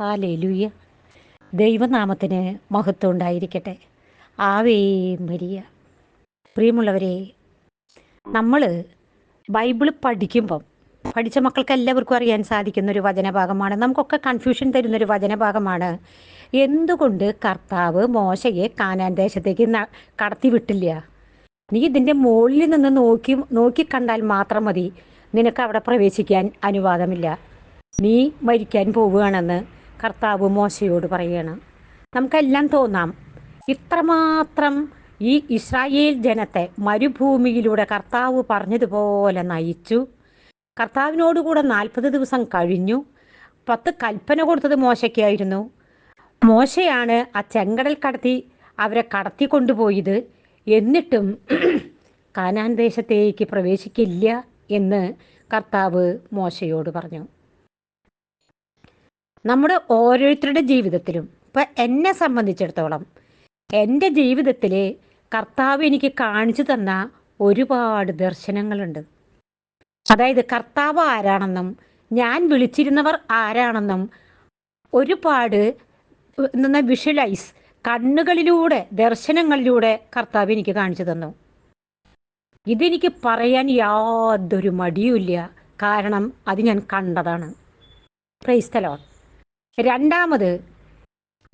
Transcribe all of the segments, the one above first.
Hallelujah. ദൈവനാമത്തിന് മഹത്വം ഉണ്ടായിരിക്കട്ടെ. Ave Maria. പ്രിയമുള്ളവരെ നമ്മൾ ബൈബിൾ പഠിക്കുമ്പം പഠിച്ച മക്കൾക്ക് എല്ലാവർക്കും അറിയാൻ സാധിക്കുന്ന ഒരു വചനഭാഗമാണ്. നമുക്കൊക്കെ കൺഫ്യൂഷൻ തരുന്നൊരു വചനഭാഗമാണ്. എന്തുകൊണ്ട് കർത്താവ് മോശയെ കാനാൻ ദേശത്തേക്ക് കടത്തി വിട്ടില്ല നീ ഇതിന്റെ മുകളിൽ നിന്ന് നോക്കി നോക്കി കണ്ടാൽ മാത്രം മതി. നിനക്ക് അവിടെ പ്രവേശിക്കാൻ അനുവാദമില്ല. നീ മരിക്കാൻ പോവുകയാണെന്ന് കർത്താവ് മോശയോട് പറയണം നമുക്കെല്ലാം തോന്നാം. ഇത്രമാത്രം ഈ ഇസ്രായേൽ ജനത്തെ മരുഭൂമിയിലൂടെ കർത്താവ് പറഞ്ഞതുപോലെ നയിച്ചു. കർത്താവിനോട് കൂടെ നാൽപ്പത് ദിവസം കഴിഞ്ഞു. പത്ത് കൽപ്പന കൊടുത്തത് മോശയ്ക്കായിരുന്നു. മോശയാണ് ആ ചെങ്കടൽ കടത്തി അവരെ കടത്തി കൊണ്ടുപോയത് എന്നിട്ടും കാനാൻ ദേശത്തേക്ക് പ്രവേശിക്കില്ല എന്ന് കർത്താവ് മോശയോട് പറഞ്ഞു. നമ്മുടെ ഓരോരുത്തരുടെ ജീവിതത്തിലും. ഇപ്പം എന്നെ സംബന്ധിച്ചിടത്തോളം എന്റെ ജീവിതത്തിൽ കർത്താവ് എനിക്ക് കാണിച്ചു തന്ന ഒരുപാട് ദർശനങ്ങളുണ്ട്. അതായത് കർത്താവ് ആരാണെന്നും ഞാൻ വിളിച്ചിരുന്നവർ ആരാണെന്നും ഒരുപാട് എന്താ വിഷ്വലൈസ് കണ്ണുകളിലൂടെ ദർശനങ്ങളിലൂടെ കർത്താവ് എനിക്ക് കാണിച്ചു തന്നു. ഇതെനിക്ക് പറയാൻ യാതൊരു മടിയുമില്ല. കാരണം അത് ഞാൻ കണ്ടതാണ്. ക്രൈസ്തലോ രണ്ടാമത്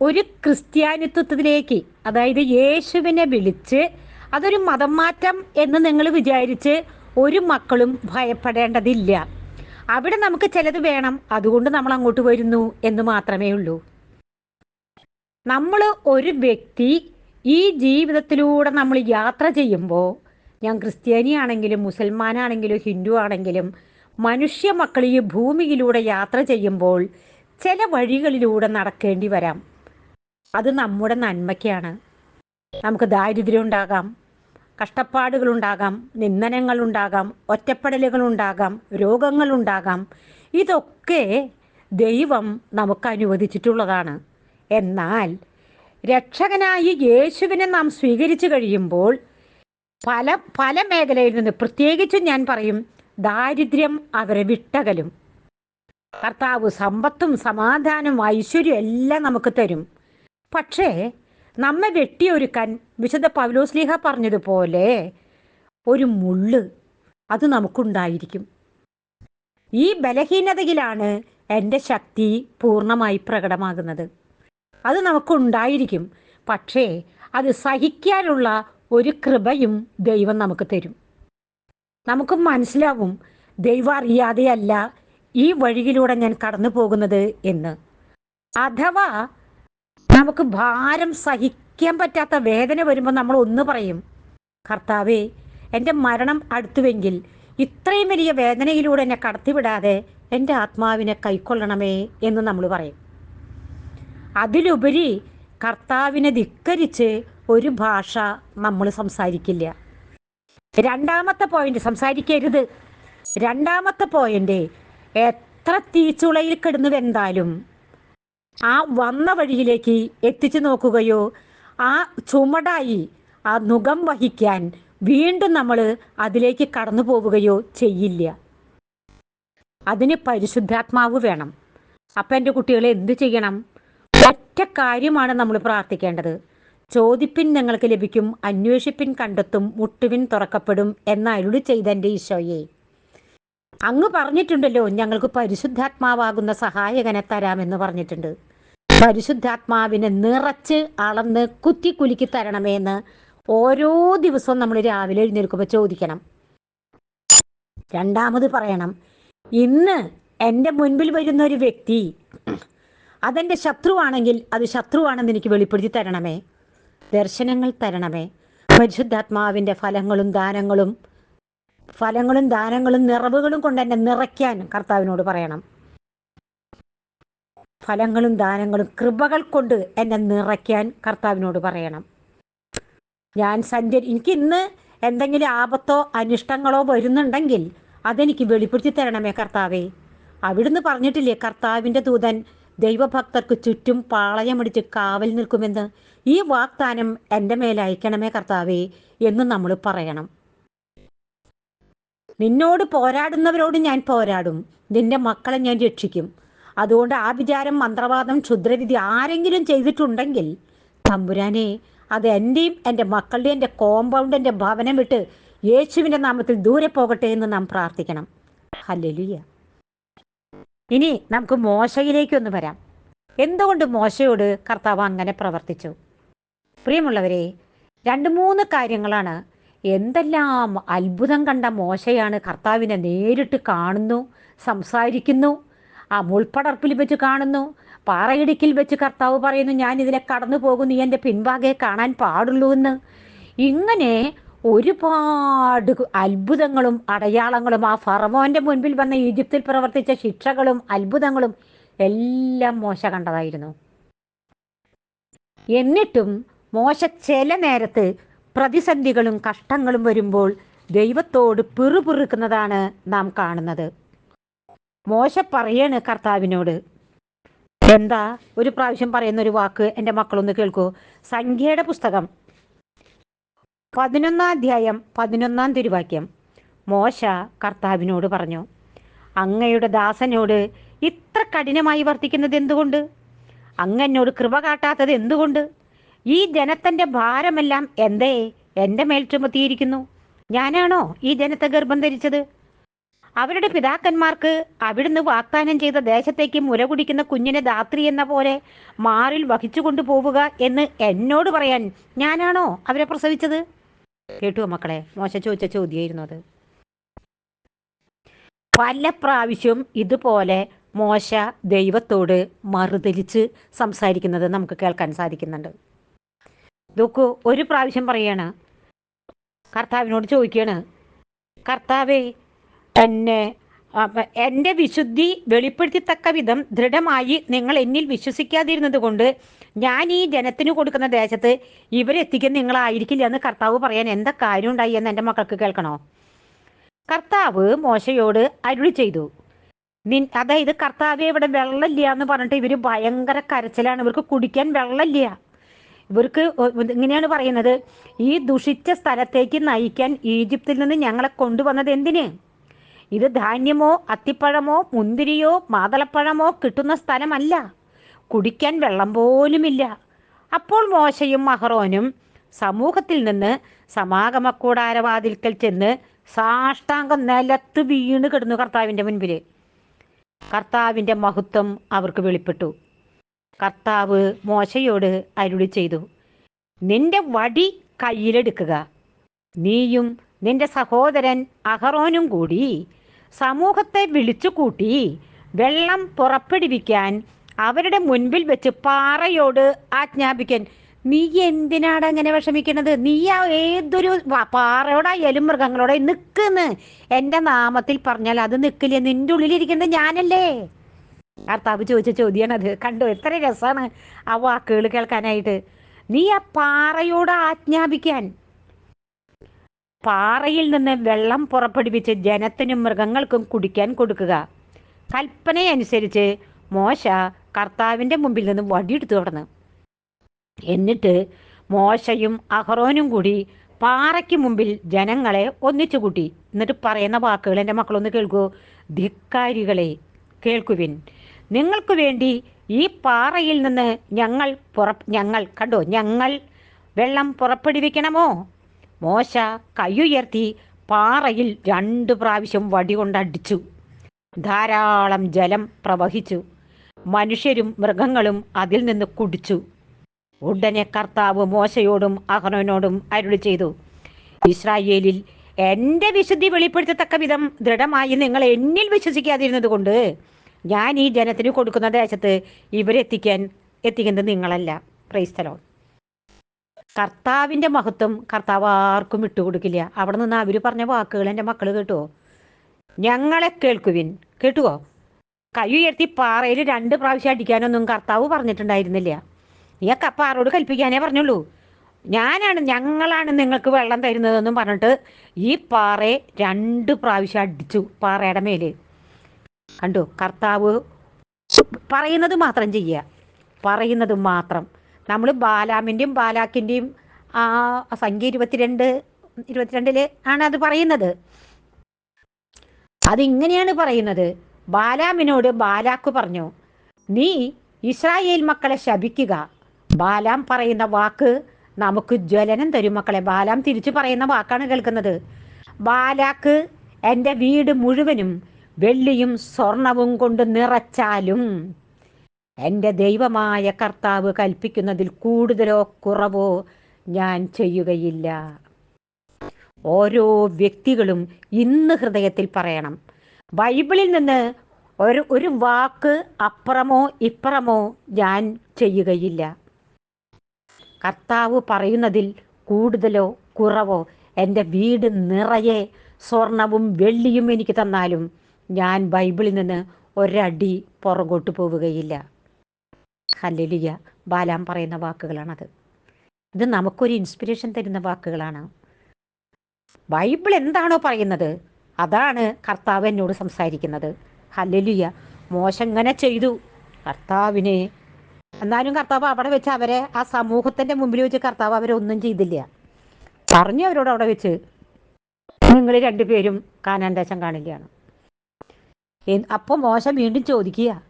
ഒരു ക്രിസ്ത്യാനിത്വത്തിലേക്ക് അതായത് യേശുവിനെ വിളിച്ച് അതൊരു മതം മാറ്റം എന്ന് നിങ്ങൾ വിചാരിച്ച് ഒരു മക്കളും ഭയപ്പെടേണ്ടതില്ല. അവിടെ നമുക്ക് ചിലത് വേണം അതുകൊണ്ട് നമ്മൾ അങ്ങോട്ട് വരുന്നു എന്ന് മാത്രമേ ഉള്ളൂ. നമ്മൾ ഒരു വ്യക്തി ഈ ജീവിതത്തിലൂടെ നമ്മൾ യാത്ര ചെയ്യുമ്പോൾ ഞാൻ ക്രിസ്ത്യാനിയാണെങ്കിലും മുസൽമാനാണെങ്കിലും ഹിന്ദു ആണെങ്കിലും മനുഷ്യ മക്കൾ ഈ ഭൂമിയിലൂടെ യാത്ര ചെയ്യുമ്പോൾ ചില വഴികളിലൂടെ നടക്കേണ്ടി വരാം. അത് നമ്മുടെ നന്മയ്ക്കാണ്. നമുക്ക് ദാരിദ്ര്യം ഉണ്ടാകാം കഷ്ടപ്പാടുകളുണ്ടാകാം നിന്ദനങ്ങളുണ്ടാകാം ഒറ്റപ്പെടലുകളുണ്ടാകാം രോഗങ്ങളുണ്ടാകാം ഇതൊക്കെ ദൈവം നമുക്ക് അനുവദിച്ചിട്ടുള്ളതാണ്. എന്നാൽ രക്ഷകനായി യേശുവിനെ നാം സ്വീകരിച്ചു കഴിയുമ്പോൾ പല പല മേഖലയിൽ നിന്ന് പ്രത്യേകിച്ചും ഞാൻ പറയും ദാരിദ്ര്യം അവരെ വിട്ടകലും. കർത്താവ് സമ്പത്തും സമാധാനവും ഐശ്വര്യവും എല്ലാം നമുക്ക് തരും. പക്ഷേ നമ്മെ വെട്ടിയൊരുക്കാൻ വിശുദ്ധ പൗലോസ്ലീഹ പറഞ്ഞതുപോലെ ഒരു മുള്ള് അത് നമുക്കുണ്ടായിരിക്കും. ഈ ബലഹീനതയിലാണ് എന്റെ ശക്തി പൂർണമായി പ്രകടമാകുന്നത്. അത് നമുക്കുണ്ടായിരിക്കും. പക്ഷേ അത് സഹിക്കാനുള്ള ഒരു കൃപയും ദൈവം നമുക്ക് തരും. നമുക്ക് മനസ്സിലാവും ദൈവം അറിയാതെയല്ല ഈ വഴിയിലൂടെ ഞാൻ കടന്നു പോകുന്നത് എന്ന്. അഥവാ നമുക്ക് ഭാരം സഹിക്കാൻ പറ്റാത്ത വേദന വരുമ്പോൾ നമ്മൾ ഒന്ന് പറയും കർത്താവേ എന്റെ മരണം അടുത്തുവെങ്കിൽ ഇത്രയും വലിയ വേദനയിലൂടെ എന്നെ കടത്തിവിടാതെ എന്റെ ആത്മാവിനെ കൈക്കൊള്ളണമേ എന്ന് നമ്മൾ പറയും. അതിലുപരി കർത്താവിനെ ധിക്കരിച്ച് ഒരു ഭാഷ നമ്മൾ സംസാരിക്കില്ല. രണ്ടാമത്തെ പോയിന്റ് സംസാരിക്കരുത്. രണ്ടാമത്തെ പോയിന്റ് എത്ര തീച്ചുളയിൽ കിടന്നു വെന്താലും ആ വന്ന വഴിയിലേക്ക് എത്തിച്ചു നോക്കുകയോ ആ ചുമടായി ആ നുഖം വഹിക്കാൻ വീണ്ടും നമ്മൾ അതിലേക്ക് കടന്നു പോവുകയോ ചെയ്യില്ല. അതിന് പരിശുദ്ധാത്മാവ് വേണം. അപ്പം എന്റെ കുട്ടികളെ എന്ത് ചെയ്യണം? ഒറ്റ കാര്യമാണ് നമ്മൾ പ്രാർത്ഥിക്കേണ്ടത്. ചോദിപ്പിൻ നിങ്ങൾക്ക് ലഭിക്കും അന്വേഷിപ്പിൻ കണ്ടെത്തും മുട്ടുവിൻ തുറക്കപ്പെടും എന്ന അരുളി ചെയ്ത ഈശോയെ. അങ്ങ് പറഞ്ഞിട്ടുണ്ടല്ലോ ഞങ്ങൾക്ക് പരിശുദ്ധാത്മാവാകുന്ന സഹായകനെ തരാമെന്ന് പറഞ്ഞിട്ടുണ്ട്. പരിശുദ്ധാത്മാവിനെ നിറച്ച് അളന്ന് കുത്തി കുലുക്കി തരണമേ എന്ന് ഓരോ ദിവസവും നമ്മൾ രാവിലെ എഴുന്നേൽക്കുമ്പോൾ ചോദിക്കണം. രണ്ടാമത് പറയണം ഇന്ന് എന്റെ മുൻപിൽ വരുന്ന ഒരു വ്യക്തി അതെന്റെ ശത്രുവാണെങ്കിൽ അത് ശത്രുവാണെന്ന് എനിക്ക് വെളിപ്പെടുത്തി തരണമേ. ദർശനങ്ങൾ തരണമേ. പരിശുദ്ധാത്മാവിന്റെ ഫലങ്ങളും ദാനങ്ങളും ഫലങ്ങളും ദാനങ്ങളും നിറവുകളും കൊണ്ട് എന്നെ നിറയ്ക്കാനും കർത്താവിനോട് പറയണം. ഫലങ്ങളും ദാനങ്ങളും കൃപകൾ കൊണ്ട് എന്നെ നിറയ്ക്കാൻ കർത്താവിനോട് പറയണം. ഞാൻ സഞ്ചരി എനിക്ക് ഇന്ന് എന്തെങ്കിലും ആപത്തോ അനിഷ്ടങ്ങളോ വരുന്നുണ്ടെങ്കിൽ അതെനിക്ക് വെളിപ്പെടുത്തി തരണമേ കർത്താവേ. അവിടുന്ന് പറഞ്ഞിട്ടില്ലേ കർത്താവിന്റെ ദൂതൻ ദൈവഭക്തർക്ക് ചുറ്റും പാളയമടിച്ച് കാവൽ നിൽക്കുമെന്ന്? ഈ വാഗ്ദാനം എന്റെ മേലയക്കണമേ കർത്താവേ എന്ന് നമ്മൾ പറയണം. നിന്നോട് പോരാടുന്നവരോട് ഞാൻ പോരാടും. നിന്റെ മക്കളെ ഞാൻ രക്ഷിക്കും. അതുകൊണ്ട് ആ വിചാരം മന്ത്രവാദം ക്ഷുദ്രവിധി ആരെങ്കിലും ചെയ്തിട്ടുണ്ടെങ്കിൽ തമ്പുരാനെ അത് എന്റെയും എന്റെ മക്കളുടെയും എന്റെ കോമ്പൗണ്ടിന്റെ ഭവനം വിട്ട് യേശുവിന്റെ നാമത്തിൽ ദൂരെ പോകട്ടെ എന്ന് നാം പ്രാർത്ഥിക്കണം. ഹല്ലേലൂയ. ഇനി നമുക്ക് മോശയിലേക്കൊന്ന് വരാം. എന്തുകൊണ്ട് മോശയോട് കർത്താവ് അങ്ങനെ പ്രവർത്തിച്ചു? പ്രിയമുള്ളവരെ രണ്ട് മൂന്ന് കാര്യങ്ങളാണ് എന്തെല്ലാം അത്ഭുതം കണ്ട മോശയാണ് കർത്താവിനെ നേരിട്ട് കാണുന്നു സംസാരിക്കുന്നു ആ മുൾപ്പടർപ്പിൽ വെച്ച് കാണുന്നു പാറയിടുക്കിൽ വെച്ച് കർത്താവ് പറയുന്നു ഞാൻ ഇതിലെ കടന്നു പോകുന്നു എന്റെ പിൻഭാഗെ കാണാൻ പാടുള്ളൂ എന്ന്. ഇങ്ങനെ ഒരുപാട് അത്ഭുതങ്ങളും അടയാളങ്ങളും ആ ഫറവോന്റെ മുൻപിൽ വന്ന ഈജിപ്തിൽ പ്രവർത്തിച്ച ശിക്ഷകളും അത്ഭുതങ്ങളും എല്ലാം മോശ കണ്ടതായിരുന്നു. എന്നിട്ടും മോശ ചില നേരത്ത് പ്രതിസന്ധികളും കഷ്ടങ്ങളും വരുമ്പോൾ ദൈവത്തോട് പിറുപിറുക്കുന്നതാണ് നാം കാണുന്നത്. മോശ പറയാണ് കർത്താവിനോട്. എന്താ? ഒരു പ്രാവശ്യം പറയുന്ന ഒരു വാക്ക് എന്റെ മക്കളൊന്ന് കേൾക്കൂ. സംഖ്യയുടെ പുസ്തകം. പതിനൊന്നാം അധ്യായം പതിനൊന്നാം തിരുവാക്യം. മോശ കർത്താവിനോട് പറഞ്ഞു അങ്ങയുടെ ദാസനോട് ഇത്ര കഠിനമായി വർത്തിക്കുന്നത് എന്തുകൊണ്ട് അങ്ങനോട് കൃപ കാട്ടാത്തത് എന്തുകൊണ്ട് ഈ ജനത്തിന്റെ ഭാരമെല്ലാം എന്തേ? എന്റെ മേൽ ചുമത്തിയിരിക്കുന്നു. ഞാനാണോ ഈ ജനത്തെ ഗർഭം ധരിച്ചത്? അവരുടെ പിതാക്കന്മാർക്ക് അവിടുന്ന് വാഗ്ദാനം ചെയ്ത ദേശത്തേക്ക് മുര കുടിക്കുന്ന കുഞ്ഞിനെ ധാത്രി എന്ന പോലെ മാറിൽ വഹിച്ചു കൊണ്ടുപോവുക എന്ന് എന്നോട് പറയാൻ ഞാനാണോ അവരെ പ്രസവിച്ചത്? കേട്ടുവോ മക്കളെ മോശ ചോദിച്ച ചോദ്യമായിരുന്നു അത്. പല പ്രാവശ്യം ഇതുപോലെ മോശ ദൈവത്തോട് മറുതലിച്ച് സംസാരിക്കുന്നത് നമുക്ക് കേൾക്കാൻ സാധിക്കുന്നുണ്ട്. നോക്കൂ ഒരു പ്രാവശ്യം പറയാണ്. കർത്താവിനോട് ചോദിക്കുകയാണ് കർത്താവേ എന്നെ എന്റെ വിശുദ്ധി വെളിപ്പെടുത്തിത്തക്ക വിധം ദൃഢമായി നിങ്ങൾ എന്നിൽ വിശ്വസിക്കാതിരുന്നത് കൊണ്ട് ഞാൻ ഈ ജനത്തിന് കൊടുക്കുന്ന ദേശത്ത് ഇവരെത്തിക്കാൻ നിങ്ങളായിരിക്കില്ല എന്ന് കർത്താവ് പറയാൻ എന്താ കാര്യം ഉണ്ടായി എന്ന് എന്റെ മക്കൾക്ക് കേൾക്കണോ? കർത്താവ് മോശയോട് അരുളി ചെയ്തു. നിൻ അതായത് കർത്താവെ ഇവിടെ വെള്ളമില്ല എന്ന് പറഞ്ഞിട്ട് ഇവർ ഭയങ്കര കരച്ചിലാണ്. ഇവർക്ക് കുടിക്കാൻ വെള്ളമില്ല. ഇവർക്ക് ഇങ്ങനെയാണ് പറയുന്നത്. ഈ ദുഷിച്ച സ്ഥലത്തേക്ക് നയിക്കാൻ ഈജിപ്തിൽ നിന്ന് ഞങ്ങളെ കൊണ്ടുവന്നത് എന്തിന്? ഇത് ധാന്യമോ അത്തിപ്പഴമോ മുന്തിരിയോ മാതളപ്പഴമോ കിട്ടുന്ന സ്ഥലമല്ല. കുടിക്കാൻ വെള്ളം പോലുമില്ല. അപ്പോൾ മോശയും മഹറോനും സമൂഹത്തിൽ നിന്ന് സമാഗമ കൂടാരവാതിൽക്കൽ ചെന്ന് സാഷ്ടാംഗം നിലത്ത് വീണ് കിടന്നു കർത്താവിന്റെ മുൻപിൽ കർത്താവിന്റെ മഹത്വം അവർക്ക് വെളിപ്പെട്ടു. കർത്താവ് മോശയോട് അരുളി ചെയ്തു നിന്റെ വടി കയ്യിലെടുക്കുക. നീയും നിന്റെ സഹോദരൻ അഹറോനും കൂടി സമൂഹത്തെ വിളിച്ചു കൂട്ടി വെള്ളം പുറപ്പെടുവിക്കാൻ അവരുടെ മുൻപിൽ വെച്ച് പാറയോട് ആജ്ഞാപിക്കൻ. നീ എന്തിനാണ് അങ്ങനെ വിഷമിക്കണത്? നീ ആ ഏതൊരു പാറയോടായാലും മൃഗങ്ങളോടെ നിൽക്കുന്നു? എന്റെ നാമത്തിൽ പറഞ്ഞാൽ അത് നിൽക്കില്ല? നിന്റെ ഉള്ളിലിരിക്കുന്നത് ഞാനല്ലേ? കർത്താവ് ചോദിച്ച ചോദ്യമാണ് അത്. കണ്ടു എത്ര രസമാണ് ആ വാക്കുകൾ കേൾക്കാനായിട്ട്. നീ ആ പാറയോട് ആജ്ഞാപിക്കാൻ. പാറയിൽ നിന്ന് വെള്ളം പുറപ്പെടുവിച്ച് ജനത്തിനും മൃഗങ്ങൾക്കും കുടിക്കാൻ കൊടുക്കുക. കൽപ്പനയനുസരിച്ച് മോശ കർത്താവിന്റെ മുമ്പിൽ നിന്ന് വടിയെടുത്തു തുടർന്ന്. എന്നിട്ട് മോശയും അഹറോനും കൂടി പാറയ്ക്ക് മുമ്പിൽ ജനങ്ങളെ ഒന്നിച്ചു കൂട്ടി. എന്നിട്ട് പറയുന്ന വാക്കുകൾ എന്റെ മക്കളൊന്ന് കേൾക്കൂ. ധിക്കാരികളെ കേൾക്കുവിൻ. നിങ്ങൾക്ക് വേണ്ടി ഈ പാറയിൽ നിന്ന് ഞങ്ങൾ പുറ ഞങ്ങൾ കണ്ടോ? ഞങ്ങൾ വെള്ളം പുറപ്പെടുവിക്കണമോ? മോശ കൈയുയർത്തി പാറയിൽ രണ്ട് പ്രാവശ്യം വടികൊണ്ടടിച്ചു ധാരാളം ജലം പ്രവഹിച്ചു. മനുഷ്യരും മൃഗങ്ങളും അതിൽ നിന്ന് കുടിച്ചു. ഉടനെ കർത്താവ് മോശയോടും അഹ്റോനോടും അരുളി ചെയ്തു. ഇസ്രായേലിൽ എന്റെ വിശുദ്ധി വെളിപ്പെടുത്തത്തക്ക വിധം ദൃഢമായി നിങ്ങൾ എന്നിൽ വിശ്വസിക്കാതിരുന്നത് കൊണ്ട് ഞാൻ ഈ ജനത്തിന് കൊടുക്കുന്ന ദേശത്ത് ഇവരെത്തിക്കാൻ എത്തിക്കുന്നത് നിങ്ങളല്ല. ക്രൈസ്തലോ കർത്താവിന്റെ മഹത്വം കർത്താവ് ആർക്കും വിട്ടുകൊടുക്കില്ല. അവിടെ നിന്ന് അവർ പറഞ്ഞ വാക്കുകൾ എന്റെ മക്കൾ കേട്ടുവോ ഞങ്ങളെ കേൾക്കുവിൻ. കേട്ടുവോ? കൈ ഉയർത്തി പാറയിൽ രണ്ട് പ്രാവശ്യം അടിക്കാനൊന്നും കർത്താവ് പറഞ്ഞിട്ടുണ്ടായിരുന്നില്ല. നീ ആ പാറോട് കൽപ്പിക്കാനേ പറഞ്ഞുള്ളൂ. ഞാനാണ് ഞങ്ങളാണ് നിങ്ങൾക്ക് വെള്ളം തരുന്നതെന്നും പറഞ്ഞിട്ട് ഈ പാറയെ രണ്ട് പ്രാവശ്യം അടിച്ചു പാറയുടെ മേൽ. കണ്ടു? കർത്താവ് പറയുന്നത് മാത്രം ചെയ്യുക. പറയുന്നത് മാത്രം. നമ്മൾ ബാലാമിന്റെയും ബാലാക്കിന്റെയും ആ സംഖ്യ ഇരുപത്തിരണ്ട് ഇരുപത്തിരണ്ടിൽ ആണ് അത് പറയുന്നത്. അതിങ്ങനെയാണ് പറയുന്നത്. ബാലാമിനോട് ബാലാക്ക് പറഞ്ഞു നീ ഇസ്രായേൽ മക്കളെ ശപിക്കുക. ബാലാം പറയുന്ന വാക്ക് നമുക്ക് ജ്വലനം തരും മക്കളെ. ബാലാം തിരിച്ചു പറയുന്ന വാക്കാണ് കേൾക്കുന്നത്. ബാലാക്ക് എന്റെ വീട് മുഴുവനും വെള്ളിയും സ്വർണവും കൊണ്ട് നിറച്ചാലും എന്റെ ദൈവമായ കർത്താവ് കൽപ്പിക്കുന്നതിൽ കൂടുതലോ കുറവോ ഞാൻ ചെയ്യുകയില്ല. ഓരോ വ്യക്തികളും ഇന്ന് ഹൃദയത്തിൽ പറയണം ബൈബിളിൽ നിന്ന് ഒരു ഒരു വാക്ക് അപ്പുറമോ ഇപ്പുറമോ ഞാൻ ചെയ്യുകയില്ല. കർത്താവ് പറയുന്നതിൽ കൂടുതലോ കുറവോ എന്റെ വീട് നിറയെ സ്വർണവും വെള്ളിയും എനിക്ക് തന്നാലും ഞാൻ ബൈബിളിൽ നിന്ന് ഒരടി പുറകോട്ട് പോവുകയില്ല. ഹല്ലലിയ. ബാലാം പറയുന്ന വാക്കുകളാണത്. ഇത് നമുക്കൊരു ഇൻസ്പിറേഷൻ തരുന്ന വാക്കുകളാണ്. ബൈബിൾ എന്താണോ പറയുന്നത് അതാണ് കർത്താവ് എന്നോട് സംസാരിക്കുന്നത്. ഹല്ലലിയ. മോശങ്ങനെ ചെയ്തു. കർത്താവിനെ. എന്നാലും കർത്താവ് അവിടെ വെച്ച് അവരെ ആ സമൂഹത്തിന്റെ മുമ്പിൽ വെച്ച് കർത്താവ് അവരെ ഒന്നും ചെയ്തില്ല. പറഞ്ഞു അവരോട് അവിടെ വെച്ച്. നിങ്ങൾ രണ്ടുപേരും കാനാൻ ദേശം കാണില്ലയാണ്. അപ്പോൾ മോശം വീണ്ടും ചോദിക്കുക.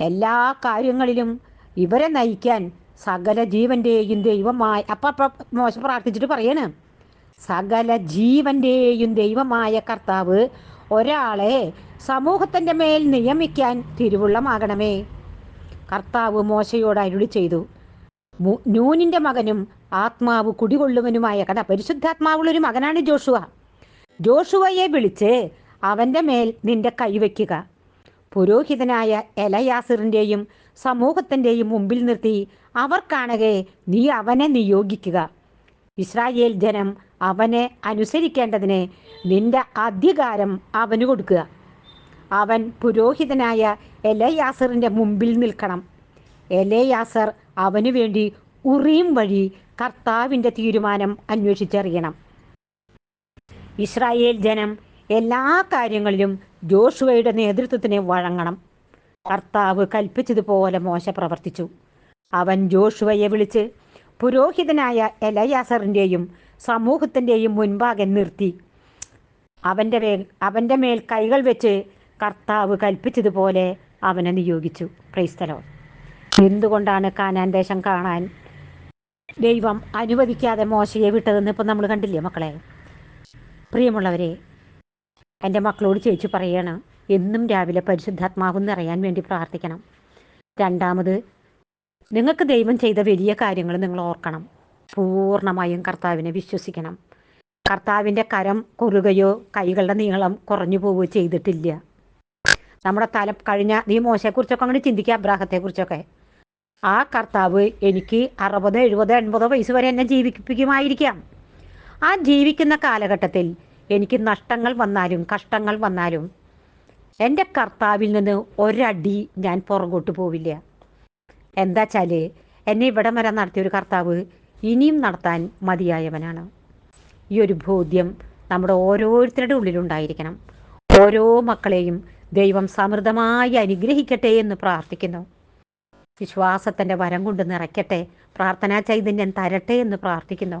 എല്ലാ കാര്യങ്ങളിലും ഇവരെ നയിക്കാൻ സകല ജീവന്റെയും ദൈവമായ അപ്പം അപ്പം മോശം പ്രാർത്ഥിച്ചിട്ട് പറയണ്. സകല ജീവന്റെയും ദൈവമായ കർത്താവ് ഒരാളെ സമൂഹത്തിന്റെ മേൽ നിയമിക്കാൻ തിരുവുള്ളമാകണമേ. കർത്താവ് മോശയോട് അരുളി ചെയ്തു. ന്യൂനിന്റെ മകനും ആത്മാവ് കുടികൊള്ളുവനുമായ കഥ പരിശുദ്ധാത്മാവുള്ളൊരു മകനാണ് ജോഷുവ. ജോഷുവയെ വിളിച്ച് അവന്റെ മേൽ നിന്റെ കൈവയ്ക്കുക പുരോഹിതനായ എലയാസിറിന്റെയും സമൂഹത്തിന്റെയും മുമ്പിൽ നിർത്തി അവർ കാണുകെ നീ അവനെ നിയോഗിക്കുക. ഇസ്രായേൽ ജനം അവനെ അനുസരിക്കേണ്ടതിന് നിന്റെ അധികാരം അവന് കൊടുക്കുക. അവൻ പുരോഹിതനായ എലയാസറിന്റെ മുമ്പിൽ നിൽക്കണം. എലയാസർ അവനു വേണ്ടി ഉറിയും വഴി കർത്താവിന്റെ തീരുമാനം അന്വേഷിച്ചറിയണം. ഇസ്രായേൽ ജനം എല്ലാ കാര്യങ്ങളിലും ജോഷുവയുടെ നേതൃത്വത്തിന് വഴങ്ങണം. കർത്താവ് കൽപ്പിച്ചതുപോലെ മോശ പ്രവർത്തിച്ചു. അവൻ ജോഷുവയെ വിളിച്ച് പുരോഹിതനായ എലയാസറിന്റെയും സമൂഹത്തിന്റെയും മുൻപാകെ നിർത്തി. അവന്റെ മേൽ അവന്റെ മേൽ കൈകൾ വെച്ച് കർത്താവ് കൽപ്പിച്ചതുപോലെ അവനെ നിയോഗിച്ചു. ക്രൈസ്തലോ എന്തുകൊണ്ടാണ് കാനാൻ ദേശം കാണാൻ ദൈവം അനുവദിക്കാതെ മോശയെ വിട്ടതെന്ന് ഇപ്പം നമ്മൾ കണ്ടില്ലേ മക്കളെ? പ്രിയമുള്ളവരെ എന്റെ മക്കളോട് ചേച്ചി പറയണം എന്നും രാവിലെ പരിശുദ്ധാത്മാവ് നിറയാൻ വേണ്ടി പ്രാർത്ഥിക്കണം. രണ്ടാമത് നിങ്ങൾക്ക് ദൈവം ചെയ്ത വലിയ കാര്യങ്ങൾ നിങ്ങൾ ഓർക്കണം. പൂർണമായും കർത്താവിനെ വിശ്വസിക്കണം. കർത്താവിന്റെ കരം കുറുകയോ കൈകളുടെ നീളം കുറഞ്ഞു പോവുകയോ ചെയ്തിട്ടില്ല. നമ്മുടെ തല കഴിഞ്ഞ നീ മോശയെക്കുറിച്ചൊക്കെ അങ്ങനെ ചിന്തിക്കുക അബ്രാഹത്തെക്കുറിച്ചൊക്കെ. ആ കർത്താവ് എനിക്ക് അറുപത് എഴുപത് എൺപതോ വയസ്സ് വരെ എന്നെ ജീവിപ്പിക്കുമായിരിക്കാം. ആ ജീവിക്കുന്ന കാലഘട്ടത്തിൽ എനിക്ക് നഷ്ടങ്ങൾ വന്നാലും കഷ്ടങ്ങൾ വന്നാലും എന്റെ കർത്താവിൽ നിന്ന് ഒരടി ഞാൻ പുറകോട്ട് പോവില്ല. എന്താ വെച്ചാൽ എന്നെ ഇവിടം വരെ നടത്തിയ ഒരു കർത്താവ് ഇനിയും നടത്താൻ മതിയായവനാണ്. ഈ ഒരു ബോധ്യം നമ്മുടെ ഓരോരുത്തരുടെ ഉള്ളിലുണ്ടായിരിക്കണം ഓരോ മക്കളെയും ദൈവം സമൃദ്ധമായി അനുഗ്രഹിക്കട്ടെ എന്ന് പ്രാർത്ഥിക്കുന്നു. വിശ്വാസത്തിന്റെ വരം കൊണ്ട് നിറയ്ക്കട്ടെ. പ്രാർത്ഥനാ ചൈതന്യം തരട്ടെ എന്ന് പ്രാർത്ഥിക്കുന്നു.